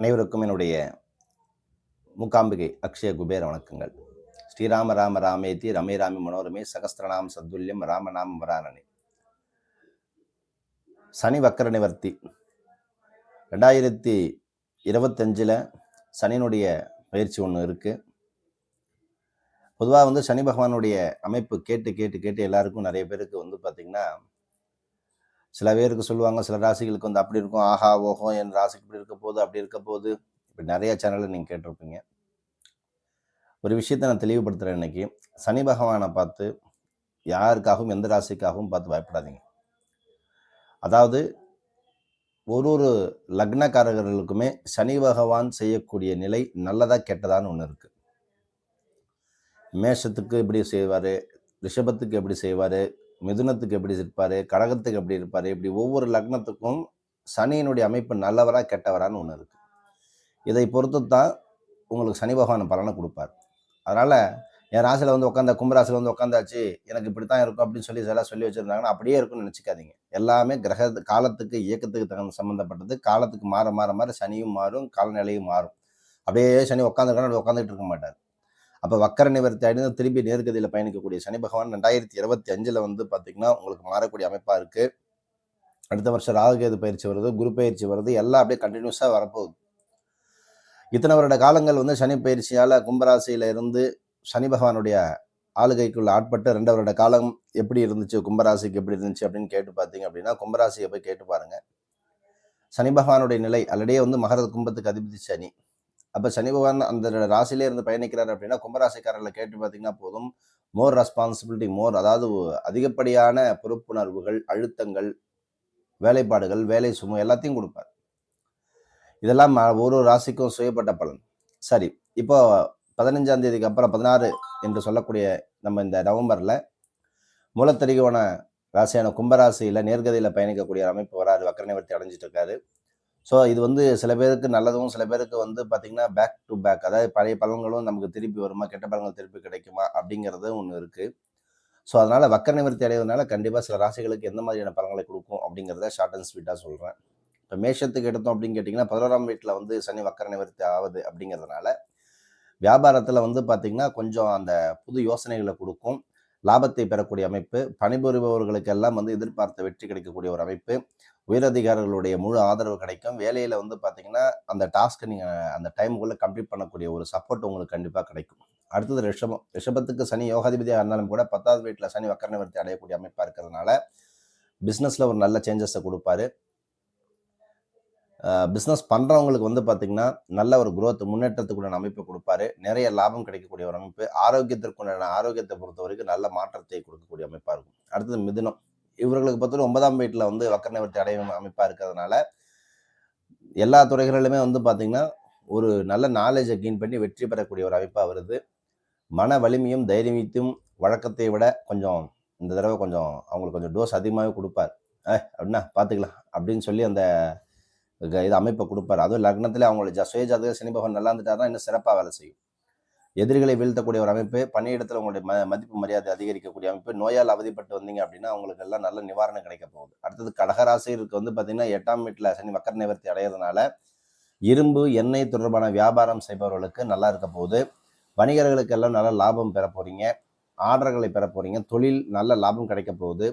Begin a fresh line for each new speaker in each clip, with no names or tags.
அனைவருக்கும் என்னுடைய மூகாம்பிகை அக்ஷய குபேர வணக்கங்கள். ஸ்ரீராம ராம ராமேதி ரமே ராமி மனோரமே சகஸ்திரநாம் சத்துல்யம் ராமநாம வராணனே சனி வக்கர நிவர்த்தி. ரெண்டாயிரத்தி இருபத்தஞ்சில் சனியினுடைய பயிற்சி ஒன்று இருக்குது பொதுவாக வந்து சனி பகவானுடைய அமைப்பு கேட்டு கேட்டு கேட்டு எல்லாருக்கும் நிறைய பேருக்கு வந்து பார்த்திங்கன்னா சில பேருக்கு சொல்லுவாங்க சில ராசிகளுக்கு வந்து அப்படி இருக்கும். ஆஹா ஓஹோ என் ராசிக்கு இப்படி இருக்க போகுது அப்படி இருக்க போகுது இப்படி நிறைய சேனலில் நீங்கள் கேட்டிருப்பீங்க. ஒரு விஷயத்தை நான் தெளிவுபடுத்துகிறேன் இன்னைக்கு. சனி பகவானை பார்த்து யாருக்காகவும் எந்த ராசிக்காகவும் பார்த்து பயப்படாதீங்க. அதாவது ஒரு ஒரு லக்னக்காரர்களுக்குமே சனி பகவான் செய்யக்கூடிய நிலை நல்லதாக கெட்டதான்னு ஒன்று இருக்குது மேஷத்துக்கு எப்படி செய்வார்? ரிஷபத்துக்கு எப்படி செய்வார்? மிதுனத்துக்கு எப்படி இருப்பார்? கடகத்துக்கு எப்படி இருப்பார்? இப்படி ஒவ்வொரு லக்னத்துக்கும் சனியினுடைய அமைப்பு நல்லவரா கெட்டவரான்னு ஒன்று இருக்குது இதை பொறுத்து தான் உங்களுக்கு சனி பகவான் பலனை கொடுப்பார். அதனால் என் ராசியில் வந்து உட்காந்த கும்பராசியில் வந்து உட்காந்தாச்சு எனக்கு இப்படி தான் இருக்கும் அப்படின்னு சொல்லி சில சொல்லி வச்சுருந்தாங்கன்னா அப்படியே இருக்கும்னு நினச்சிக்காதீங்க. எல்லாமே கிரக காலத்துக்கு இயக்கத்துக்கு தகுந்த சம்மந்தப்பட்டது காலத்துக்கு மாற மாற மாற சனியும் மாறும் காலநிலையும் மாறும். அப்படியே சனி உட்காந்துருக்கான்னு உட்காந்துட்டு இருக்க மாட்டார். அப்போ வக்கர நிவர்த்தி அடைந்து திரும்பி நேர்கதியில் பயணிக்கக்கூடிய சனி பகவான் ரெண்டாயிரத்தி இருபத்தி அஞ்சில் வந்து பார்த்திங்கன்னா உங்களுக்கு மாறக்கூடிய அமைப்பாக இருக்குது அடுத்த வருஷம் ராகுகேது பயிற்சி வருது குரு பயிற்சி வருது. எல்லாம் அப்படியே கண்டினியூஸாக வரப்போகுது. இத்தனை வருட காலங்கள் வந்து சனி பயிற்சியால் கும்பராசியில் இருந்து சனி பகவானுடைய ஆளுகைக்குள்ள ஆட்பட்டு ரெண்டு வருட காலம் எப்படி இருந்துச்சு கும்பராசிக்கு எப்படி இருந்துச்சு அப்படின்னு கேட்டு பார்த்தீங்க அப்படின்னா கும்பராசியை போய் கேட்டு பாருங்கள் சனி பகவானுடைய நிலை ஆல்ரெடியே வந்து மகர கும்பத்துக்கு அதிபதி சனி. அப்போ சனி பகவான் அந்த ராசிலே இருந்து பயணிக்கிறார் அப்படின்னா கும்பராசிக்காரர்களை கேட்டு பார்த்தீங்கன்னா போதும். மோர் ரெஸ்பான்சிபிலிட்டி மோர் அதாவது அதிகப்படியான பொறுப்புணர்வுகள் அழுத்தங்கள் வேலைப்பாடுகள் வேலை சுமை எல்லாத்தையும் கொடுப்பார். இதெல்லாம் ஒரு ஒரு ராசிக்கும் சுயப்பட்ட பலன். சரி இப்போ பதினஞ்சாம் தேதிக்கு அப்புறம் பதினாறு என்று சொல்லக்கூடிய நம்ம இந்த நவம்பரில் மூலத்தரிகவன ராசியான கும்பராசியில் நேர்கதியில் பயணிக்கக்கூடிய அமைப்பு வராரு வக்கர நிவர்த்தி அடைஞ்சிட்டு இருக்காரு. ஸோ இது வந்து சில பேருக்கு நல்லதும் சில பேருக்கு வந்து பார்த்திங்கன்னா பேக் டு பேக் அதாவது பழைய பலன்களும் நமக்கு திருப்பி வருமா? கெட்ட பலன்கள் திருப்பி கிடைக்குமா? அப்படிங்கிறது ஒன்று இருக்குது ஸோ அதனால் வக்கர நிவர்த்தி அடைவதனால கண்டிப்பாக சில ராசிகளுக்கு எந்த மாதிரியான பலன்களை கொடுக்கும்? அப்படிங்கிறத ஷார்ட் அண்ட் ஸ்வீட்டாக சொல்கிறேன் இப்போ மேஷத்துக்கு எடுத்தோம் அப்படின்னு கேட்டிங்கன்னா பதினோராம் வீட்டில் வந்து சனி வக்கர நிவர்த்தி ஆகுது அப்படிங்கிறதுனால வியாபாரத்தில் வந்து பார்த்திங்கன்னா கொஞ்சம் அந்த புது யோசனைகளை கொடுக்கும். லாபத்தை பெறக்கூடிய அமைப்பு பணிபுரிபவர்களுக்கெல்லாம் வந்து எதிர்பார்த்த வெற்றி கிடைக்கக்கூடிய ஒரு அமைப்பு உயரதிகாரிகளுடைய முழு ஆதரவு கிடைக்கும். வேலையில் வந்து பார்த்திங்கன்னா அந்த டாஸ்க்கை நீங்கள் அந்த டைமுக்குள்ளே கம்ப்ளீட் பண்ணக்கூடிய ஒரு சப்போர்ட் உங்களுக்கு கண்டிப்பாக கிடைக்கும். அடுத்தது ரிஷபம். ரிஷபத்துக்கு சனி யோகாதிபதியாக இருந்தாலும் கூட பத்தாவது வீட்டில் சனி வக்கர நிவர்த்தி அடையக்கூடிய அமைப்பாக இருக்கிறதுனால பிஸ்னஸில் ஒரு நல்ல சேஞ்சஸை கொடுப்பாரு. பிஸ்னஸ் பண்ணுறவங்களுக்கு வந்து பார்த்திங்கன்னா நல்ல ஒரு குரோத் முன்னேற்றத்துக்குண்டான அமைப்பை கொடுப்பாரு. நிறைய லாபம் கிடைக்கக்கூடிய ஒரு அமைப்பு. ஆரோக்கியத்திற்குண்டான ஆரோக்கியத்தை பொறுத்த வரைக்கும் நல்ல மாற்றத்தை கொடுக்கக்கூடிய அமைப்பாக இருக்கும். அடுத்தது மிதுனம். இவர்களுக்கு பார்த்தோன்னா ஒன்பதாம் வீட்டில் வந்து வக்கர நிவர்த்தி அடையும் அமைப்பாக இருக்கிறதுனால எல்லா துறைகளிலுமே வந்து பார்த்திங்கன்னா ஒரு நல்ல நாலேஜை கெயின் பண்ணி வெற்றி பெறக்கூடிய ஒரு அமைப்பாக வருது. மன வலிமையும் தைரியத்தையும் வழக்கத்தை விட கொஞ்சம் இந்த தடவை கொஞ்சம் அவங்களுக்கு கொஞ்சம் டோஸ் அதிகமாகவே கொடுப்பார். ஏ அப்படின்னா பார்த்துக்கலாம் அப்படின்னு சொல்லி அந்த இது அமைப்பை கொடுப்பார். அதுவும் லக்னத்தில் அவங்களோட ஜ சுயஜாதக சனி பகவான் நல்லா இருந்துட்டாருன்னா இன்னும் சிறப்பாக வேலை செய்யும். எதிரிகளை வீழ்த்தக்கூடிய ஒரு அமைப்பு பணியிடத்தில் உங்களுடைய ம மதிப்பு மரியாதை அதிகரிக்கக்கூடிய அமைப்பு நோயால் அவதிப்பட்டு வந்தீங்க அப்படின்னா அவங்களுக்கு எல்லாம் நல்ல நிவாரணம் கிடைக்க போகுது. அடுத்தது கடகராசிற்கு வந்து பார்த்தீங்கன்னா எட்டாம் வீட்டில் சனி மக்கர் நிவர்த்தி அடையிறதுனால இரும்பு எண்ணெய் தொடர்பான வியாபாரம் செய்பவர்களுக்கு நல்லா இருக்க போகுது. வணிகர்களுக்கு எல்லாம் நல்ல லாபம் பெற போகிறீங்க ஆர்டர்களை பெற போகிறீங்க தொழில் நல்ல லாபம் கிடைக்க போகுது.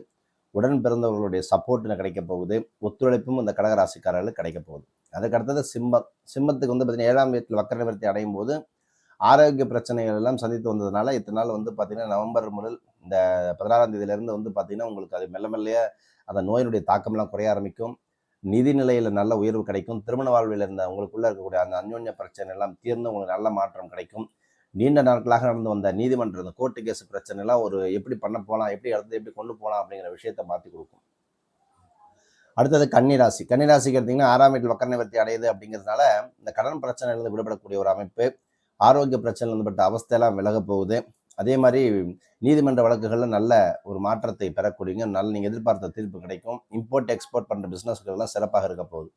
உடன் பிறந்தவர்களுடைய சப்போர்ட் கிடைக்க போகுது. ஒத்துழைப்பும் இந்த கடகராசிக்காரர்களுக்கு கிடைக்க போகுது. அதுக்கு அடுத்தது சிம்மம். சிம்மத்துக்கு வந்து பார்த்தீங்கன்னா ஏழாம் வீட்டில் வக்கர நிவர்த்தி அடையும் போது ஆரோக்கிய பிரச்சனைகள் எல்லாம் சந்தித்து வந்ததுனால இத்தனை நாள் வந்து பார்த்தீங்கன்னா நவம்பர் முதல் இந்த பதினாறாம் தேதியிலேருந்து வந்து பார்த்தீங்கன்னா உங்களுக்கு அது மெல்ல மெல்லையே அந்த நோயினுடைய தாக்கம்லாம் குறைய ஆரம்பிக்கும். நிதி நிலையில் நல்ல உயர்வு கிடைக்கும். திருமண வாழ்வில் இருந்த உங்களுக்குள்ளே இருக்கக்கூடிய அந்த அந்யோன்ய பிரச்சனை எல்லாம் தீர்ந்து உங்களுக்கு நல்ல மாற்றம் கிடைக்கும். நீண்ட நாட்களாக நடந்து வந்த நீதிமன்ற அந்த கோர்ட்டு கேஸ் பிரச்சனைலாம் ஒரு எப்படி பண்ண போகலாம் எப்படி அடுத்து எப்படி கொண்டு போகலாம் அப்படிங்கிற விஷயத்த மாற்றி கொடுக்கும். அடுத்தது கன்னிராசி. கன்னிராசிக்கு எடுத்தீங்கன்னா ஆறாம் வீட்டில் வக்கர நிவர்த்தி அடையுது அப்படிங்கிறதுனால இந்த கடன் பிரச்சனையிலிருந்து விடுபடக்கூடிய ஒரு அமைப்பு ஆரோக்கிய பிரச்சனையிலிருந்து பட்ட அவஸ்தையெல்லாம் விலக போகுது. அதே மாதிரி நீதிமன்ற வழக்குகளில் நல்ல ஒரு மாற்றத்தை பெறக்கூடியங்க நல்ல நீங்கள் எதிர்பார்த்த தீர்ப்பு கிடைக்கும். இம்போர்ட் எக்ஸ்போர்ட் பண்ணுற பிஸ்னஸ்கள்லாம் சிறப்பாக இருக்க போகுது.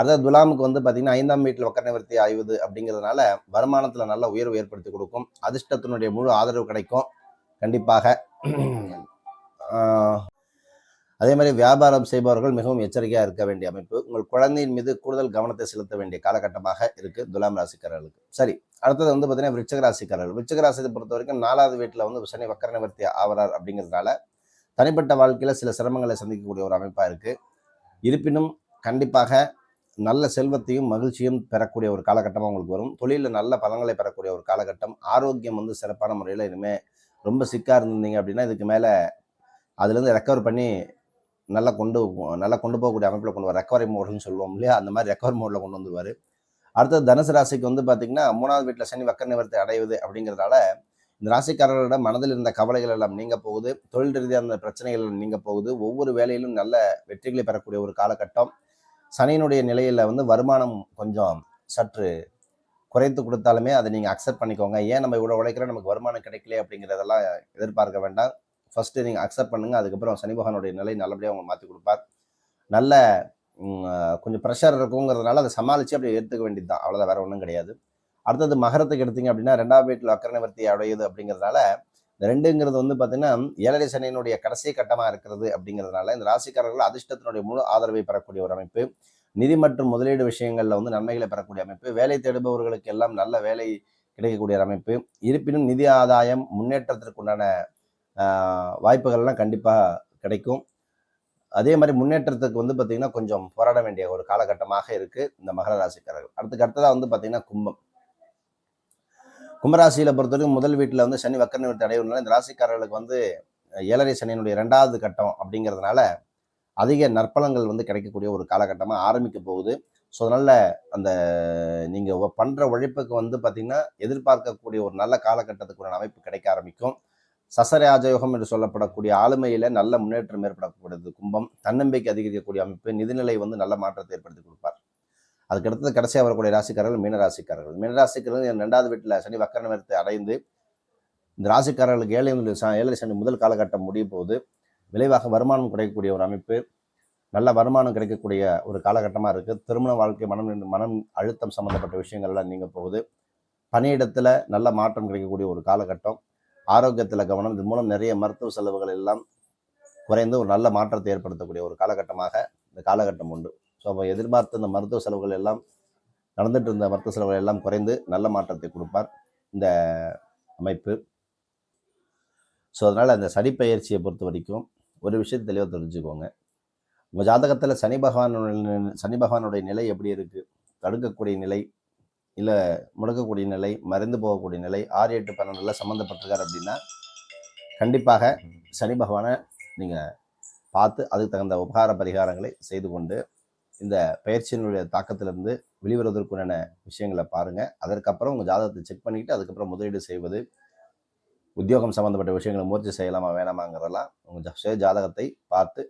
அதாவது துலாமுக்கு வந்து பார்த்தீங்கன்னா ஐந்தாம் வீட்டில் வக்கர நிவர்த்தி ஆய்வது அப்படிங்கிறதுனால வருமானத்தில் நல்ல உயர்வு ஏற்படுத்தி கொடுக்கும். அதிர்ஷ்டத்தினுடைய முழு ஆதரவு கிடைக்கும். கண்டிப்பாக. அதே மாதிரி வியாபாரம் செய்பவர்கள் மிகவும் எச்சரிக்கையாக இருக்க வேண்டிய அமைப்பு. உங்கள் குழந்தையின் மீது கூடுதல் கவனத்தை செலுத்த வேண்டிய காலகட்டமாக இருக்கு துலாம் ராசிக்காரர்களுக்கு. சரி அடுத்தது வந்து பார்த்தீங்கன்னா விருச்சக ராசிக்காரர்கள். விருச்சக ராசியை பொறுத்த வரைக்கும் நாலாவது வீட்டில் வந்து சனி வக்கர நிவர்த்தி ஆவரார் அப்படிங்கிறதுனால தனிப்பட்ட வாழ்க்கையில் சில சிரமங்களை சந்திக்கக்கூடிய ஒரு அமைப்பாக இருக்கு. இருப்பினும் கண்டிப்பாக நல்ல செல்வத்தையும் மகிழ்ச்சியும் பெறக்கூடிய ஒரு காலகட்டமாக உங்களுக்கு வரும். தொழிலில் நல்ல பலன்களை பெறக்கூடிய ஒரு காலகட்டம். ஆரோக்கியம் வந்து சிறப்பான முறையில் இனிமேல் ரொம்ப சிக்காக இருந்திருந்தீங்க அப்படின்னா இதுக்கு மேலே அதுலேருந்து ரெக்கவர் பண்ணி நல்லா கொண்டு நல்லா கொண்டு போகக்கூடிய அமைப்பில் கொண்டு வர ரெக்கவரி மோடுன்னு சொல்லுவோம் இல்லையா? அந்த மாதிரி ரெக்கவரி மோடில் கொண்டு வந்துருவார். அடுத்தது தனுசு ராசிக்கு வந்து பார்த்திங்கன்னா மூணாவது வீட்டில் சனி வக்கர் நிவர்த்தி அடைவது அப்படிங்கிறதால இந்த ராசிக்காரர்களோட மனதில் இருந்த கவலைகள் எல்லாம் நீங்க போகுது. தொழில் ரீதியாக பிரச்சனைகள் நீங்க போகுது. ஒவ்வொரு வேலையிலும் நல்ல வெற்றிகளை பெறக்கூடிய ஒரு காலகட்டம். சனியினுடைய நிலையில வந்து வருமானம் கொஞ்சம் சற்று குறைத்து கொடுத்தாலுமே அதை நீங்கள் அக்செப்ட் பண்ணிக்கோங்க. ஏன் நம்ம இவ்வளோ உழைக்கிறோம்? நமக்கு வருமானம் கிடைக்கல அப்படிங்கிறதெல்லாம் எதிர்பார்க்க வேண்டாம். ஃபஸ்ட்டு நீங்கள் அக்செப்ட் பண்ணுங்கள் அதுக்கப்புறம் சனி பகவானுடைய நிலை நல்லபடியாக அவங்க மாற்றி கொடுப்பார். நல்ல கொஞ்சம் ப்ரெஷர் இருக்குங்கிறதுனால அதை சமாளித்து அப்படி ஏற்றுக்க வேண்டியது தான் அவ்வளோதான் வேறு ஒன்றும் கிடையாது. அடுத்தது மகரத்துக்கு எடுத்தீங்க அப்படின்னா ரெண்டாம் வீட்டில் அக்கரணிவர்த்தி அடையுது அப்படிங்கிறதுனால இந்த ரெண்டுங்கிறது வந்து பார்த்தீங்கன்னா ஏழரை சனியினுடைய கடைசி கட்டமாக இருக்கிறது அப்படிங்கிறதுனால இந்த ராசிக்காரர்கள் அதிர்ஷ்டத்தினுடைய முழு ஆதரவை பெறக்கூடிய ஒரு அமைப்பு. நிதி மற்றும் முதலீடு விஷயங்களில் வந்து நன்மைகளை பெறக்கூடிய அமைப்பு. வேலை தேடுபவர்களுக்கு எல்லாம் நல்ல வேலை கிடைக்கக்கூடிய அமைப்பு. இருப்பினும் நிதி ஆதாயம் முன்னேற்றத்திற்குண்டான வாய்ப்புகள்லாம் கண்டிப்பாக கிடைக்கும். அதே மாதிரி முன்னேற்றத்துக்கு வந்து பார்த்திங்கன்னா கொஞ்சம் போராட வேண்டிய ஒரு காலகட்டமாக இருக்குது இந்த மகர ராசிக்காரர்கள். அடுத்துக்கு அடுத்ததாக வந்து பார்த்தீங்கன்னா கும்பம். கும்பராசியில் பொறுத்தவரைக்கும் முதல் வீட்டில் வந்து சனி வக்கர நிவர்த்தி அடைவுனால இந்த ராசிக்காரர்களுக்கு வந்து ஏழரை சனியினுடைய ரெண்டாவது கட்டம் அப்படிங்கிறதுனால அதிக நற்பலங்கள் வந்து கிடைக்கக்கூடிய ஒரு காலகட்டமாக ஆரம்பிக்க போகுது. ஸோ அதனால் அந்த நீங்கள் பண்ணுற உழைப்புக்கு வந்து பார்த்திங்கன்னா எதிர்பார்க்கக்கூடிய ஒரு நல்ல காலகட்டத்துக்குள்ள அமைப்பு கிடைக்க ஆரம்பிக்கும். சசராஜயோகம் என்று சொல்லப்படக்கூடிய ஆளுமையில் நல்ல முன்னேற்றம் ஏற்படக்கூடியது கும்பம். தன்னம்பிக்கை அதிகரிக்கக்கூடிய அமைப்பு நிதிநிலை வந்து நல்ல மாற்றத்தை ஏற்படுத்தி கொடுப்பார். அதுக்கடுத்தது கடைசியாக வரக்கூடிய ராசிக்காரர்கள் மீனராசிக்காரர்கள். மீனராசிக்காரர்கள் ரெண்டாவது வீட்டில் சனி வக்கர அடைந்து இந்த ராசிக்காரர்களுக்கு ஏழை ஏழரை சனி முதல் காலகட்டம் முடியும் போகுது விளைவாக வருமானம் கிடைக்கக்கூடிய ஒரு அமைப்பு நல்ல வருமானம் கிடைக்கக்கூடிய ஒரு காலகட்டமாக இருக்குது திருமண வாழ்க்கை மனம் மனம் அழுத்தம் சம்மந்தப்பட்ட விஷயங்கள்லாம் நீங்க போகுது. பணியிடத்தில் நல்ல மாற்றம் கிடைக்கக்கூடிய ஒரு காலகட்டம். ஆரோக்கியத்தில் கவனம் இதன் மூலம் நிறைய மருத்துவ செலவுகள் எல்லாம் குறைந்து ஒரு நல்ல மாற்றத்தை ஏற்படுத்தக்கூடிய ஒரு காலகட்டமாக இந்த காலகட்டம் உண்டு. ஸோ அப்போ எதிர்பார்த்த இந்த மருத்துவ செலவுகள் எல்லாம் நடந்துட்டு இருந்த மருத்துவ செலவுகள் எல்லாம் குறைந்து நல்ல மாற்றத்தை கொடுப்பார் இந்த அமைப்பு. ஸோ அதனால் அந்த சனி பயிற்சியை பொறுத்த வரைக்கும் ஒரு விஷயத்தை தெளிவாக தெரிஞ்சுக்கோங்க. உங்கள் ஜாதகத்தில் சனி பகவானுடைய சனி பகவானுடைய நிலை எப்படி இருக்குது தடுக்கக்கூடிய நிலை இல்லை முடக்கக்கூடிய நிலை மறைந்து போகக்கூடிய நிலை ஆறு எட்டு பன்னெண்டில் சம்மந்தப்பட்டிருக்கார் அப்படின்னா கண்டிப்பாக சனி பகவானை நீங்கள் பார்த்து அதுக்கு தகுந்த உபகார பரிகாரங்களை செய்து கொண்டு இந்த பயிற்சியினுடைய தாக்கத்திலிருந்து வெளிவருவதற்குண்டான விஷயங்களை பாருங்கள் அதற்கப்புறம் உங்கள் ஜாதகத்தை செக் பண்ணிக்கிட்டு அதுக்கப்புறம் முதலீடு செய்வது உத்தியோகம் சம்மந்தப்பட்ட விஷயங்களை முயற்சி செய்யலாமா வேணாமாங்கிறதெல்லாம் உங்கள் சுய ஜாதகத்தை பார்த்து